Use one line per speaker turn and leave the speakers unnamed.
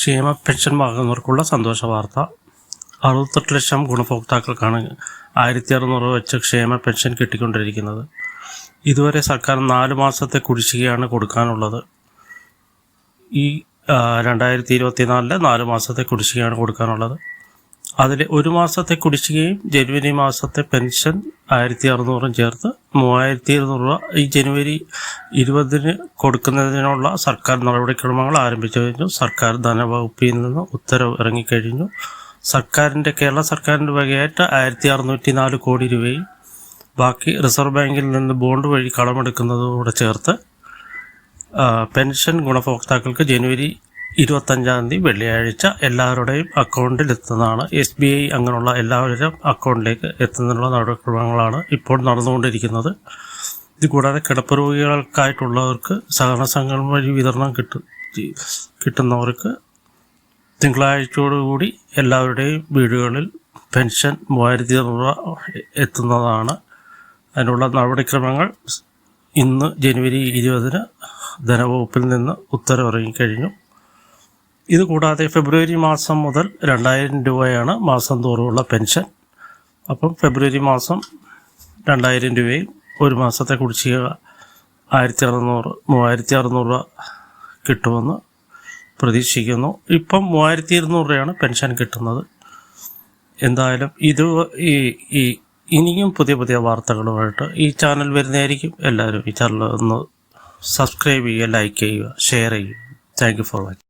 ക്ഷേമ പെൻഷൻ വാങ്ങുന്നവർക്കുള്ള സന്തോഷ വാർത്ത. അറുപത്തെട്ട് ലക്ഷം ഗുണഭോക്താക്കൾക്കാണ് ആയിരത്തി അറുന്നൂറ് വെച്ച് ക്ഷേമ പെൻഷൻ കിട്ടിക്കൊണ്ടിരിക്കുന്നത്. ഇതുവരെ സർക്കാർ നാല് മാസത്തെ കുടിശ്ശികയാണ് കൊടുക്കാനുള്ളത്. ഈ രണ്ടായിരത്തി ഇരുപത്തിനാലിലെ നാല് മാസത്തെ കുടിശ്ശികയാണ് കൊടുക്കാനുള്ളത്. അതിൽ ഒരു മാസത്തെ കുടിശ്ശികയും ജനുവരി മാസത്തെ പെൻഷൻ ആയിരത്തി അറുന്നൂറും ചേർത്ത് മൂവായിരത്തി ഇരുന്നൂറ് രൂപ ഈ ജനുവരി ഇരുപതിന് കൊടുക്കുന്നതിനുള്ള സർക്കാർ നടപടിക്രമങ്ങൾ ആരംഭിച്ചു കഴിഞ്ഞു. സർക്കാർ ധനവകുപ്പിൽ നിന്ന് ഉത്തരവ് ഇറങ്ങിക്കഴിഞ്ഞു. സർക്കാരിന്റെ കേരള സർക്കാരിന്റെ വകയായിട്ട് ആയിരത്തി അറുന്നൂറ്റി നാല് കോടി രൂപയും ബാക്കി റിസർവ് ബാങ്കിൽ നിന്ന് ബോണ്ട് വഴി കടമെടുക്കുന്നതോടെ ചേർത്ത് പെൻഷൻ ഗുണഭോക്താക്കൾക്ക് ജനുവരി ഇരുപത്തഞ്ചാം തീയതി വെള്ളിയാഴ്ച എല്ലാവരുടെയും അക്കൗണ്ടിൽ എത്തുന്നതാണ് എസ് ബി ഐ അങ്ങനെയുള്ള എല്ലാവരുടെയും അക്കൗണ്ടിലേക്ക് എത്തുന്നതിനുള്ള നടപടിക്രമങ്ങളാണ് ഇപ്പോൾ നടന്നുകൊണ്ടിരിക്കുന്നത്. ഇത് കൂടാതെ കിടപ്പ് രോഗികൾക്കായിട്ടുള്ളവർക്ക് സഹകരണ സംഘം വഴി വിതരണം കിട്ടും കിട്ടുന്നവർക്ക് തിങ്കളാഴ്ചയോടുകൂടി എല്ലാവരുടെയും വീടുകളിൽ പെൻഷൻ മൂവായിരത്തി രൂപ എത്തുന്നതാണ്. അതിനുള്ള നടപടിക്രമങ്ങൾ ഇന്ന് ജനുവരി ഇരുപതിന് ധനവകുപ്പിൽ നിന്ന് ഉത്തരവിറങ്ങിക്കഴിഞ്ഞു. ഇത് കൂടാതെ ഫെബ്രുവരി മാസം മുതൽ രണ്ടായിരം രൂപയാണ് മാസം തോറുമുള്ള പെൻഷൻ. അപ്പം ഫെബ്രുവരി മാസം രണ്ടായിരം രൂപയും ഒരു മാസത്തെ കുടിശ്ശിക ആയിരത്തി അറുന്നൂറ് മൂവായിരത്തി അറുന്നൂറ് രൂപ കിട്ടുമെന്ന് പ്രതീക്ഷിക്കുന്നു. ഇപ്പം മൂവായിരത്തി ഇരുന്നൂറ് രൂപയാണ് പെൻഷൻ കിട്ടുന്നത്. എന്തായാലും ഇത് ഈ ഈ ഇനിയും പുതിയ പുതിയ വാർത്തകളുമായിട്ട് ഈ ചാനൽ വരുന്നതായിരിക്കും. എല്ലാവരും ഈ ചാനൽ ഒന്ന് സബ്സ്ക്രൈബ് ചെയ്യുക ലൈക്ക് ചെയ്യുക ഷെയർ ചെയ്യുക. Thank you for watching.